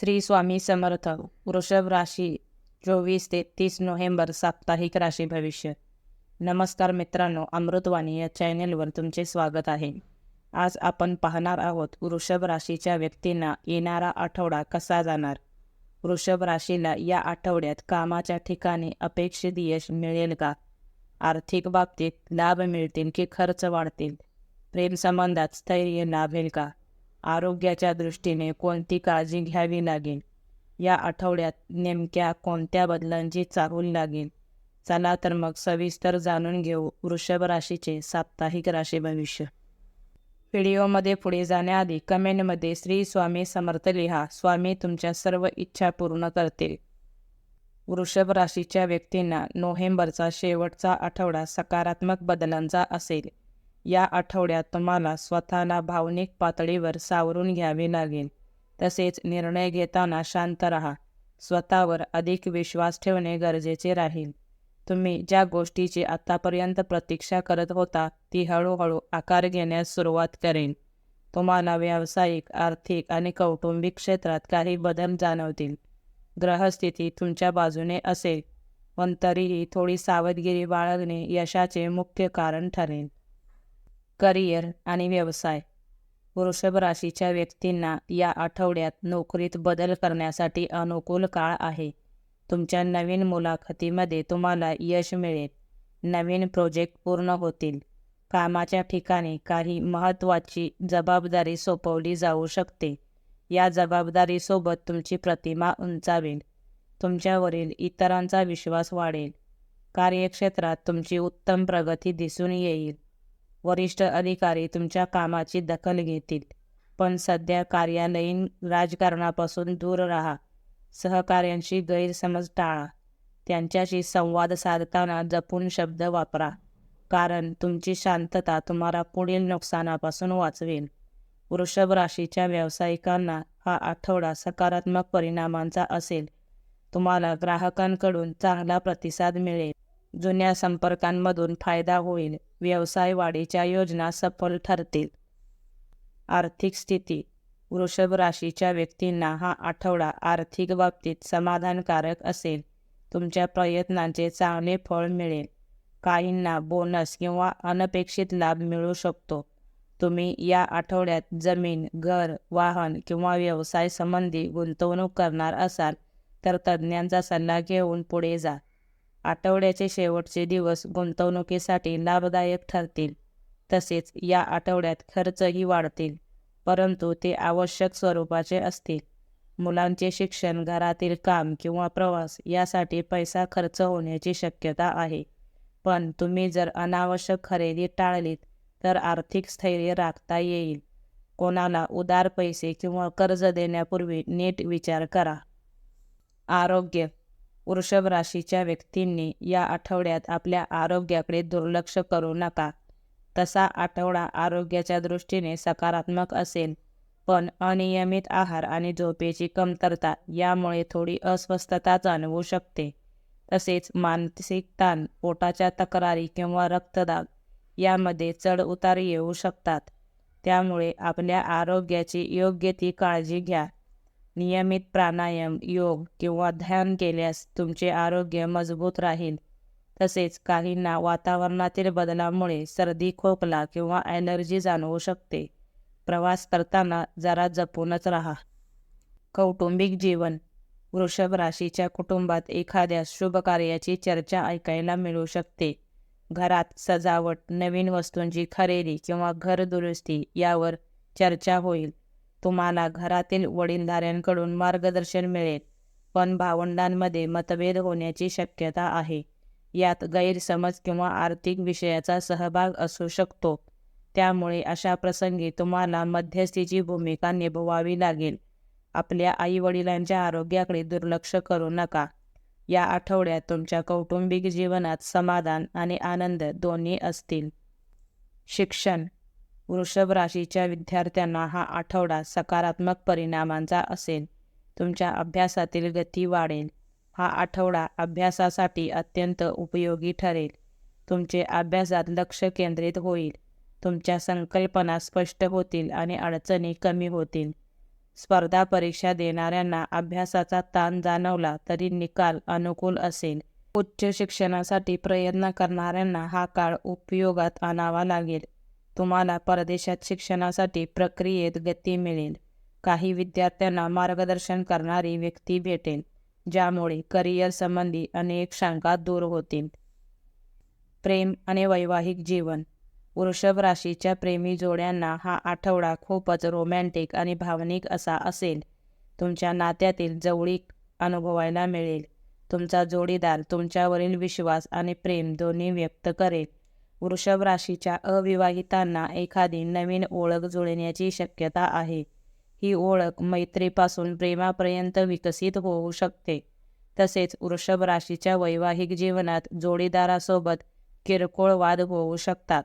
श्री स्वामी समर्थ. वृषभ राशी चोवीस ते तीस नोव्हेंबर साप्ताहिक राशी भविष्य. नमस्कार मित्रांनो अमृतवाणी या चॅनेलवर तुमचे स्वागत आहे. आज आपण पाहणार आहोत वृषभ राशीच्या व्यक्तींना येणारा आठवडा कसा जाणार? वृषभ राशीला या आठवड्यात कामाच्या ठिकाणी अपेक्षित यश मिळेल का? आर्थिक बाबतीत लाभ मिळतील की खर्च वाढतील? प्रेमसंबंधात स्थैर्य लाभेल का? आरोग्याच्या दृष्टीने कोणती काळजी घ्यावी लागेल? या आठवड्यात नेमक्या कोणत्या बदलांची चाहूल लागेल? चला तर मग सविस्तर जाणून घेऊ वृषभ राशीचे साप्ताहिक राशी भविष्य. व्हिडिओमध्ये पुढे जाण्याआधी कमेंटमध्ये श्री स्वामी समर्थ लिहा. स्वामी तुमच्या सर्व इच्छा पूर्ण करतील. वृषभ राशीच्या व्यक्तींना नोव्हेंबरचा शेवटचा आठवडा सकारात्मक बदलांचा असेल. या आठवड्यात तुम्हाला स्वतःला भावनिक पातळीवर सावरून घ्यावे लागेल. तसेच निर्णय घेताना शांत राहा. स्वतःवर अधिक विश्वास ठेवणे गरजेचे राहील. तुम्ही ज्या गोष्टीची आतापर्यंत प्रतीक्षा करत होता ती हळूहळू आकार घेण्यास सुरुवात करेल तुम्हाला व्यावसायिक आर्थिक आणि कौटुंबिक क्षेत्रात काही बदल जाणवतील. ग्रहस्थिती तुमच्या बाजूने असेल पण तरीही थोडी सावधगिरी बाळगणे यशाचे मुख्य कारण ठरेल. करिअर आणि व्यवसाय. वृषभ राशीच्या व्यक्तींना या आठवड्यात नोकरीत बदल करण्यासाठी अनुकूल काळ आहे. तुमच्या नवीन मुलाखतीमध्ये तुम्हाला यश मिळेल. नवीन प्रोजेक्ट पूर्ण होतील. कामाच्या ठिकाणी काही महत्त्वाची जबाबदारी सोपवली जाऊ शकते. या जबाबदारीसोबत तुमची प्रतिमा उंचावेल. तुमच्यावरील इतरांचा विश्वास वाढेल. कार्यक्षेत्रात तुमची उत्तम प्रगती दिसून येईल. वरिष्ठ अधिकारी तुमच्या कामाची दखल घेतील. पण सध्या कार्यालयीन राजकारणापासून दूर राहा. सहकार्यांशी गैरसमज टाळा. त्यांच्याशी संवाद साधताना जपून शब्द वापरा. कारण तुमची शांतता तुम्हाला पुढील नुकसानापासून वाचवेल. वृषभ राशीच्या व्यावसायिकांना हा आठवडा सकारात्मक परिणामांचा असेल. तुम्हाला ग्राहकांकडून चांगला प्रतिसाद मिळेल. जुन्या संपर्कांमधून फायदा होईल. व्यवसाय वाढीच्या योजना सफल ठरतील. आर्थिक स्थिती. वृषभ राशीच्या व्यक्तींना हा आठवडा आर्थिक बाबतीत समाधानकारक असेल. तुमच्या प्रयत्नांचे चांगले फळ मिळेल. काहींना बोनस किंवा अनपेक्षित लाभ मिळू शकतो. तुम्ही या आठवड्यात जमीन घर वाहन किंवा व्यवसाय संबंधी गुंतवणूक करणार असाल तर तज्ज्ञांचा सल्ला घेऊन पुढे जा. आठवड्याचे शेवटचे दिवस गुंतवणुकीसाठी लाभदायक ठरतील. तसेच या आठवड्यात खर्चही वाढतील परंतु ते आवश्यक स्वरूपाचे असतील. मुलांचे शिक्षण घरातील काम किंवा प्रवास यासाठी पैसा खर्च होण्याची शक्यता आहे. पण तुम्ही जर अनावश्यक खरेदी टाळलीत तर आर्थिक स्थैर्य राखता येईल. कोणाला उदार पैसे किंवा कर्ज देण्यापूर्वी नीट विचार करा. आरोग्य वृषभ राशीच्या व्यक्तींनी या आठवड्यात आपल्या आरोग्याकडे दुर्लक्ष करू नका. तसा आठवडा आरोग्याच्या दृष्टीने सकारात्मक असेल पण अनियमित आहार आणि झोपेची कमतरता यामुळे थोडी अस्वस्थता जाणवू शकते. तसेच मानसिक ताण पोटाच्या तक्रारी किंवा रक्तदाब यामध्ये चढ उतार येऊ शकतात. त्यामुळे आपल्या आरोग्याची योग्य ती काळजी घ्या. नियमित प्राणायाम योग किंवा ध्यान केल्यास तुमचे आरोग्य मजबूत राहील. तसेच काहींना वातावरणातील बदलामुळे सर्दी खोकला किंवा ॲलर्जी जाणवू शकते. प्रवास करताना जरा जपूनच राहा. कौटुंबिक जीवन. वृषभ राशीच्या कुटुंबात एखाद्या शुभ कार्याची चर्चा ऐकायला मिळू शकते. घरात सजावट नवीन वस्तूंची खरेदी किंवा घरदुरुस्ती यावर चर्चा होईल. तुम्हाला घरातील वडीलधाऱ्यांकडून मार्गदर्शन मिळेल पण भावंडांमध्ये मतभेद होण्याची शक्यता आहे. यात गैरसमज किंवा आर्थिक विषयाचा सहभाग असू शकतो. त्यामुळे अशा प्रसंगी तुम्हाला मध्यस्थीची भूमिका निभवावी लागेल. आपल्या आईवडिलांच्या आरोग्याकडे दुर्लक्ष करू नका. या आठवड्यात तुमच्या कौटुंबिक जीवनात समाधान आणि आनंद दोन्ही असतील. शिक्षण वृषभ राशीच्या विद्यार्थ्यांना हा आठवडा सकारात्मक परिणामांचा असेल. तुमच्या अभ्यासातील गती वाढेल. हा आठवडा अभ्यासासाठी अत्यंत उपयोगी ठरेल. तुमचे अभ्यासात लक्ष केंद्रित होईल. तुमच्या संकल्पना स्पष्ट होतील आणि अडचणी कमी होतील. स्पर्धा परीक्षा देणाऱ्यांना अभ्यासाचा ताण जाणवला तरी निकाल अनुकूल असेल. उच्च शिक्षणासाठी प्रयत्न करणाऱ्यांना हा काळ उपयोगात आणावा लागेल. तुम्हाला परदेशात शिक्षणासाठी प्रक्रियेत गती मिळेल. काही विद्यार्थ्यांना मार्गदर्शन करणारी व्यक्ती भेटेल ज्यामुळे करिअर संबंधी अनेक शंका दूर होतील. प्रेम आणि वैवाहिक जीवन. वृषभ राशीच्या प्रेमी जोड्यांना हा आठवडा खूपच रोमॅन्टिक आणि भावनिक असा असेल. तुमच्या नात्यातील जवळीक अनुभवायला मिळेल. तुमचा जोडीदार तुमच्यावरील विश्वास आणि प्रेम दोन्ही व्यक्त करेल. वृषभ राशीच्या अविवाहितांना एखादी नवीन ओळख जुळण्याची शक्यता आहे. ही ओळख मैत्रीपासून प्रेमापर्यंत विकसित होऊ शकते. तसेच वृषभ राशीच्या वैवाहिक जीवनात जोडीदारासोबत किरकोळ वाद होऊ शकतात.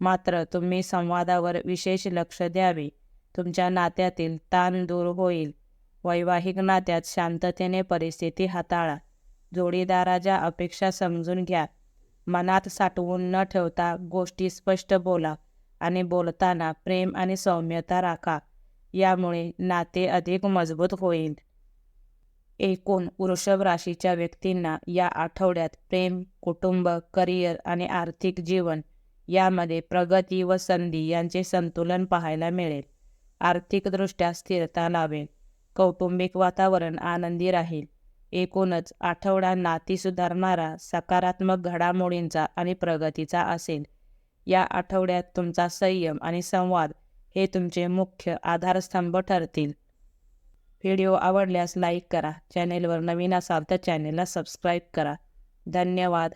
मात्र तुम्ही संवादावर विशेष लक्ष द्यावे. तुमच्या नात्यातील ताण दूर होईल. वैवाहिक नात्यात शांततेने परिस्थिती हाताळा. जोडीदाराच्या अपेक्षा समजून घ्या. मनात साठवून न ठेवता गोष्टी स्पष्ट बोला आणि बोलताना प्रेम आणि सौम्यता राखा. यामुळे नाते अधिक मजबूत होईल. एकूण वृषभ राशीच्या व्यक्तींना या आठवड्यात प्रेम कुटुंब करिअर आणि आर्थिक जीवन यामध्ये प्रगती व संधी यांचे संतुलन पाहायला मिळेल. आर्थिकदृष्ट्या स्थिरता लावेल कौटुंबिक वातावरण आनंदी राहील. एकूणच आठवडा नाती सुधारणारा सकारात्मक घडामोडींचा आणि प्रगतीचा असेल. या आठवड्यात तुमचा संयम आणि संवाद हे तुमचे मुख्य आधारस्तंभ ठरतील. व्हिडिओ आवडल्यास लाईक करा चॅनेलवर नवीन असाल तर चॅनेलला सबस्क्राईब करा. धन्यवाद.